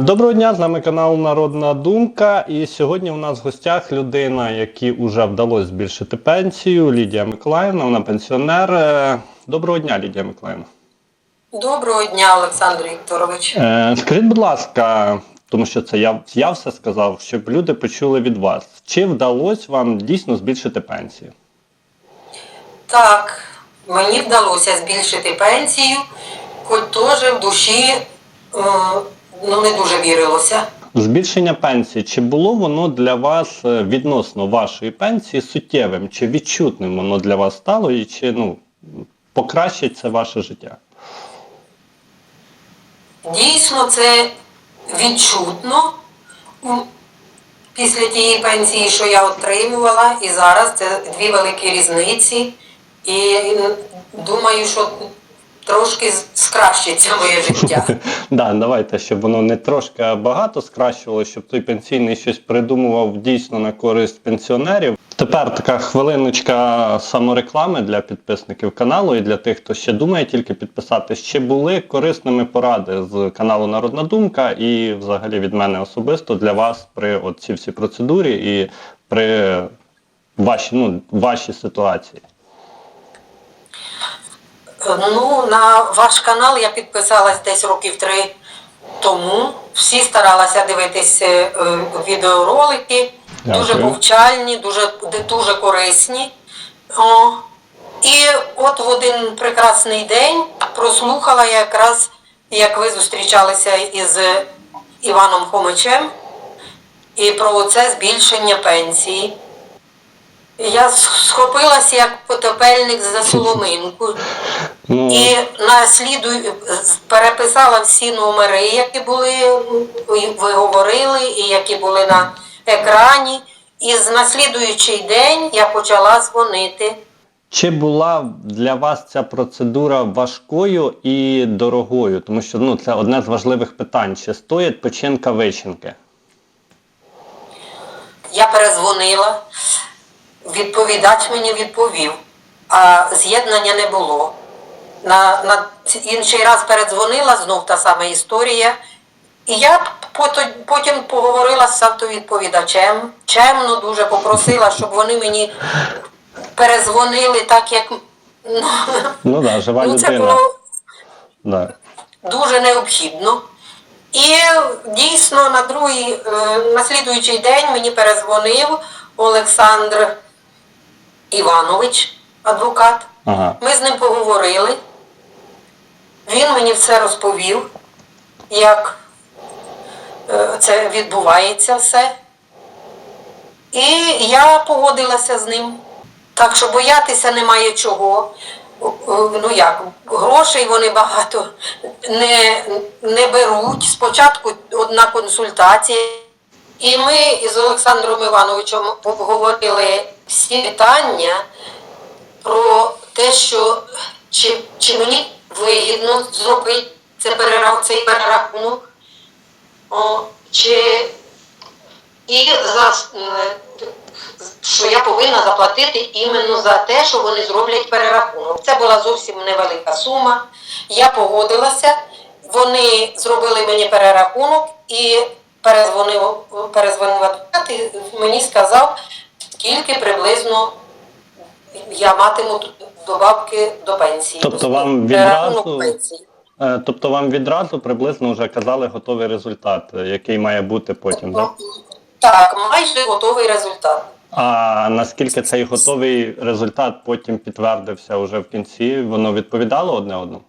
Доброго дня, з нами канал Народна Думка. І сьогодні у нас в гостях людина, якій вже вдалося збільшити пенсію, Лідія Миколаївна, вона пенсіонер. Е, Доброго дня, Лідія Миколаївна. Доброго дня, Олександр Вікторович. Е, Скажіть, будь ласка, тому що це я, я все сказав, щоб люди почули від вас. Чи вдалося вам дійсно збільшити пенсію? Так, мені вдалося збільшити пенсію, хоч теж в душі е, ну, не дуже вірилося. Збільшення пенсії, чи було воно для вас е, відносно вашої пенсії суттєвим, чи відчутним воно для вас стало, і чи ну, покращить це ваше життя? Дійсно, це відчутно після тієї пенсії, що я отримувала, і зараз це дві великі різниці. І думаю, що трошки скращиться моє життя. Да, давайте, щоб воно не трошки а багато скращувало, щоб той пенсійний щось придумував дійсно на користь пенсіонерів. Тепер така хвилиночка самореклами для підписників каналу і для тих, хто ще думає тільки підписатись. Чи були корисними поради з каналу Народна Думка і взагалі від мене особисто для вас при цій всій процедурі і при вашій, ну, вашій ситуації? Ну, на ваш канал я підписалась десь років три тому. Всі старалася дивитися е, відеоролики, дуже повчальні, дуже, дуже корисні. О, і от в один прекрасний день прослухала я якраз, як ви зустрічалися із Іваном Хомичем, і про це збільшення пенсії. Я схопилася як потопельник за соломинку. Ну, І наслідую з- переписала всі номери, які були, ви говорили, і які були на екрані. І з наслідуючий день я почала дзвонити. Чи була для вас ця процедура важкою і дорогою? Тому що ну, це одне з важливих питань. Чи стоїть печінка вичинки? Я перезвонила, відповідач мені відповів, а з'єднання не було. На, на інший раз передзвонила, знов та сама історія. І я потім поговорила з автовідповідачем, чемно дуже попросила, щоб вони мені перезвонили так, як ну, Ну да, жива ну, це людина. було Да. дуже необхідно. І дійсно на другий, е, на слідуючий день мені перезвонив Олександр Іванович, адвокат. Ага. Ми з ним поговорили. Він мені все розповів, як е, це відбувається все. І я погодилася з ним. Так що боятися немає чого. О, Ну як, грошей вони багато не, не беруть. Спочатку одна консультація. І ми із Олександром Івановичем обговорили всі питання про те, що чи, чи мені вигідно зробити це перера- цей перерахунок, о, чи і за, е, що я повинна заплатити іменно за те, що вони зроблять перерахунок. Це була зовсім невелика сума. Я погодилася, вони зробили мені перерахунок і перезвонив, перезвонив адвокат і мені сказав, скільки приблизно я матиму добавки до пенсії. Тобто вам відразу- пенсії. Е, Тобто вам відразу приблизно вже казали готовий результат, е, який має бути потім, так? Так, майже готовий результат. А наскільки цей готовий результат потім підтвердився вже в кінці, воно відповідало одне одному?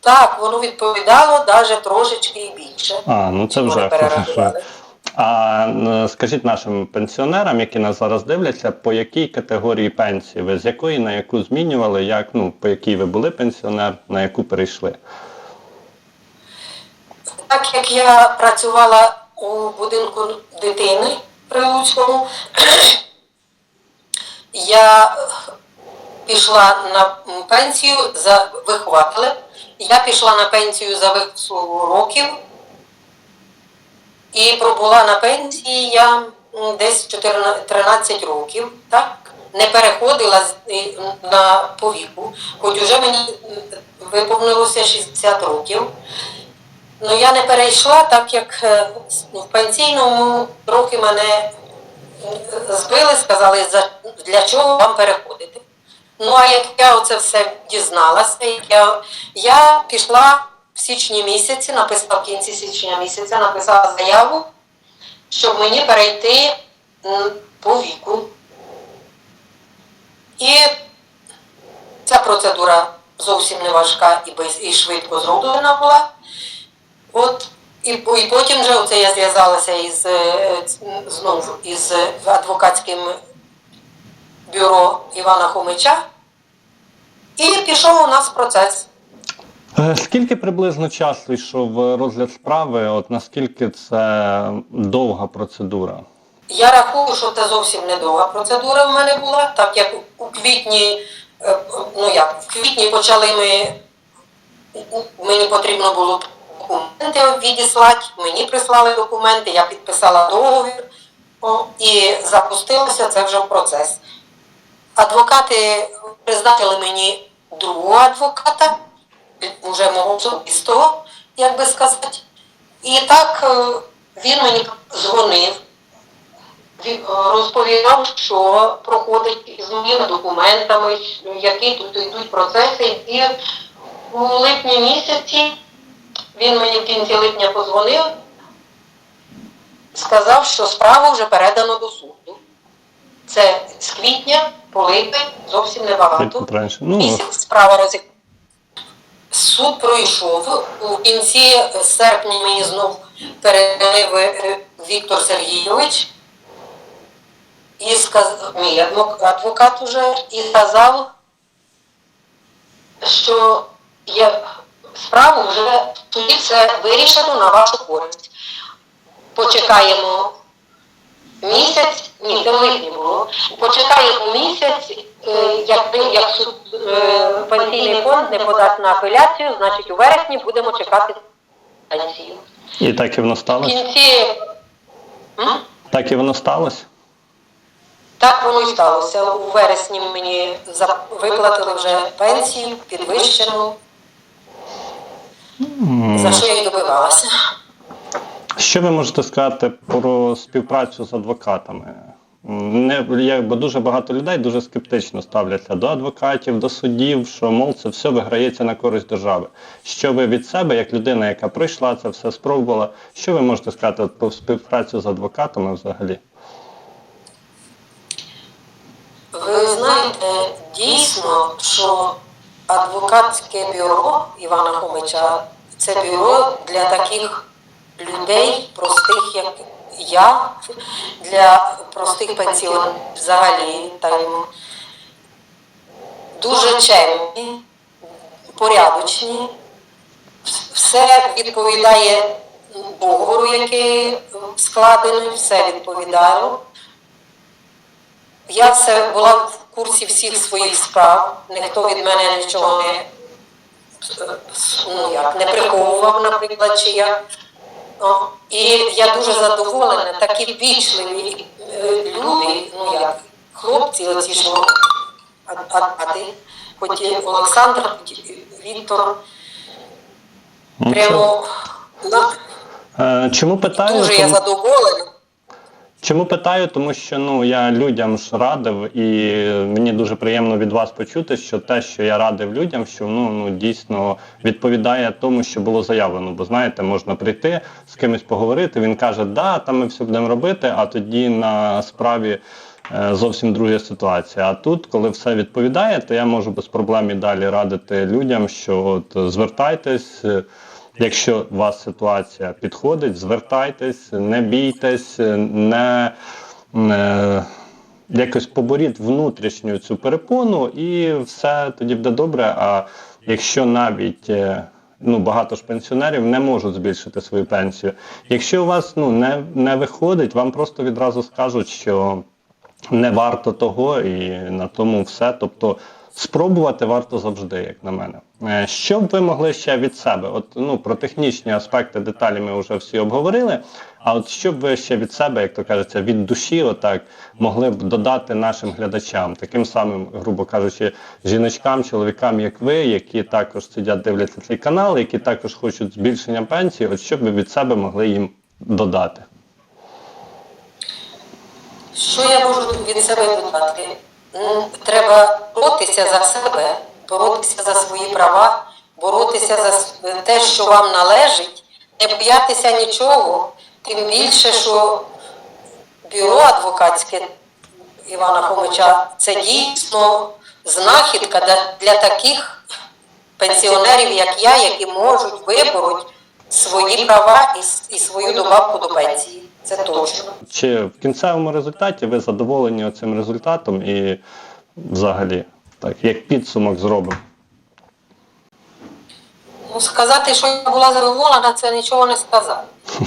Так, воно відповідало навіть трошечки і більше. А, ну це вже хорошо. А скажіть нашим пенсіонерам, які нас зараз дивляться, по якій категорії пенсії ви з якої на яку змінювали, як ну по якій ви були пенсіонер, на яку перейшли? Так як я працювала у будинку дитини при Луцькому, я пішла на пенсію за вихователем. Я пішла на пенсію за вислугу років і пробула на пенсії я десь 14 13 років, так? Не переходила на повіку, хоч уже мені виповнилося 60 років. Ну я не перейшла, так як е, в пенсійному трохи мене збили, сказали, за, для чого вам переходити. Ну а як я оце все дізналася, як я, я пішла в січні місяці, написала в кінці січня місяця, написала заяву, щоб мені перейти по віку. І ця процедура зовсім не важка і, без, і швидко зроблена була. От, і, і потім вже оце я зв'язалася із е, знову із адвокатським бюро Івана Хомича. І пішов у нас процес. Е, Скільки приблизно часу йшов е, розгляд справи? От наскільки це довга процедура? Я рахую, що це зовсім недовга процедура в мене була, так як у квітні, е, ну як, в квітні почали ми, мені потрібно було документи відіслати, мені прислали документи, я підписала договір і запустилося це вже в процес. Адвокати призначили мені другого адвоката, вже мого особистого, як би сказати. І так е, він мені дзвонив, е, розповідав, що проходить з моїми документами, які тут йдуть процеси. І у липні місяці він мені в кінці липня позвонив, сказав, що справу вже передано до суду. Це з квітня по липень зовсім небагато. Ну, Місяць справа розі... Суд пройшов. У кінці серпня мені знов передав е, Віктор Сергійович і сказав, мій адвок- адвокат уже, і сказав, що я справу вже суді все вирішено на вашу користь. Почекаємо місяць, ні, це в липні було. Почекаємо місяць, е, як, як суд, е, пенсійний фонд не подасть на апеляцію, значить у вересні будемо чекати пенсію. і так і воно сталося? В кінці м? Так і воно сталося? так воно і сталося. У вересні мені виплатили вже пенсію, підвищену, за що я й добивалася. Що ви можете сказати про співпрацю з адвокатами? Не, я, бо дуже багато людей дуже скептично ставляться до адвокатів, до судів, що мов це все виграється на користь держави. Що ви від себе, як людина, яка пройшла це все, спробувала, що ви можете сказати про співпрацю з адвокатами взагалі? Ви знаєте, дійсно, що адвокатське бюро Івана Хомича це бюро для таких людей, простих, як я, для простих пенсіонерів взагалі. Там, дуже чемні, порядочні, все відповідає договору, який складений, все відповідало. Я все була в курсі всіх своїх справ, ніхто від мене нічого не, ну, як, не приховував, наприклад, чи як. О, і я дуже задоволена, такі вічливі е, люди, ну як хлопці, оці ж адвокати, хоч Олександр, Віктор, Ну, прямо Е, Чому питаю? дуже я задоволена. Чому питаю? Тому що ну я людям ж радив, і мені дуже приємно від вас почути, що те, що я радив людям, що ну, ну дійсно відповідає тому, що було заявлено. Бо знаєте, можна прийти з кимось поговорити. Він каже, да, там ми все будемо робити, а тоді на справі. е, Зовсім друга ситуація. А тут, коли все відповідає, то я можу без проблем і далі радити людям, що от звертайтесь, Якщо у вас ситуація підходить, звертайтесь, не бійтесь, не, не якось поборіть внутрішню цю перепону, і все тоді буде добре. А якщо навіть е, ну, багато ж пенсіонерів не можуть збільшити свою пенсію, якщо у вас ну, не, не виходить, вам просто відразу скажуть, що не варто того, і на тому все. Тобто спробувати варто завжди, як на мене. Е, Що б ви могли ще від себе? От ну про технічні аспекти деталі ми вже всі обговорили. А от що б ви ще від себе, як то кажеться, від душі, отак могли б додати нашим глядачам, таким самим, грубо кажучи, жіночкам, чоловікам, як ви, які також сидять, дивляться цей канал, які також хочуть збільшення пенсії. От що б ви від себе могли їм додати? Що я можу від себе додати? Треба боротися за себе, боротися за свої права, боротися за те, що вам належить, не боятися нічого. Тим більше, що бюро адвокатське Івана Хомича це дійсно знахідка для таких пенсіонерів, як я, які можуть вибороть свої права і свою добавку до пенсії. Це точно. Чи в кінцевому результаті ви задоволені цим результатом і взагалі, так, як підсумок зробимо? Ну, сказати, що я була задоволена, це нічого не сказати.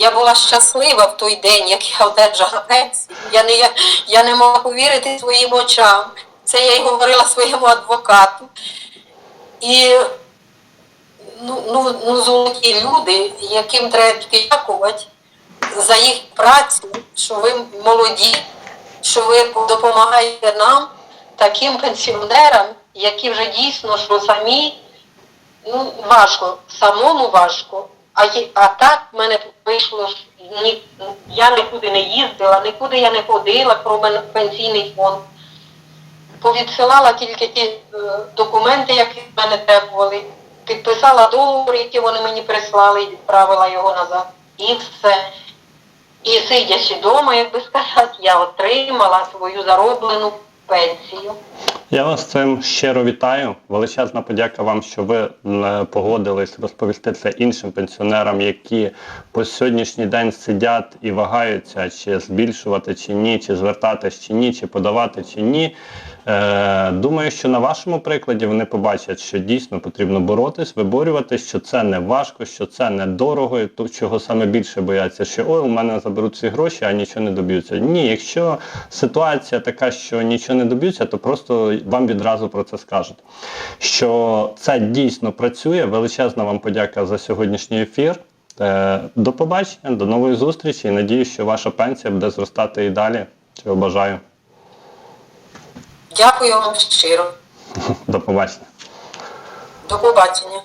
Я була щаслива в той день, як я одержала пенсію. Я не, я, я не могла повірити своїм очам. Це я й говорила своєму адвокату. І ну, ну, ну, золоті люди, яким треба тільки дякувати за їх працю, що ви молоді, що ви допомагаєте нам, таким пенсіонерам, які вже дійсно що самі Ну, важко, самому важко. А, а так в мене вийшло, ні, я нікуди не їздила, нікуди я не ходила, крім пенсійний фонд. Повідсилала тільки ті е, документи, які в мене требували, підписала договор, який вони мені прислали, і відправила його назад. І все. І сидячи вдома, як би сказати, я отримала свою зароблену пенсію. Я вас з цим щиро вітаю. Величезна подяка вам, що ви е, погодились розповісти це іншим пенсіонерам, які по сьогоднішній день сидять і вагаються, чи збільшувати чи ні, чи звертатись чи ні, чи подавати чи ні. Е, думаю, що на вашому прикладі вони побачать, що дійсно потрібно боротись, виборювати, що це не важко, що це не дорого, і то, чого саме більше бояться, що ой, у мене заберуть ці гроші, а нічого не доб'ються. Ні, якщо ситуація така, що нічого не доб'ються, то просто вам відразу про це скажуть. Що це дійсно працює. Величезна вам подяка за сьогоднішній ефір. Е, До побачення, до нової зустрічі і надію, що ваша пенсія буде зростати і далі. Цього бажаю. Дякую вам щиро. До побачення. До побачення.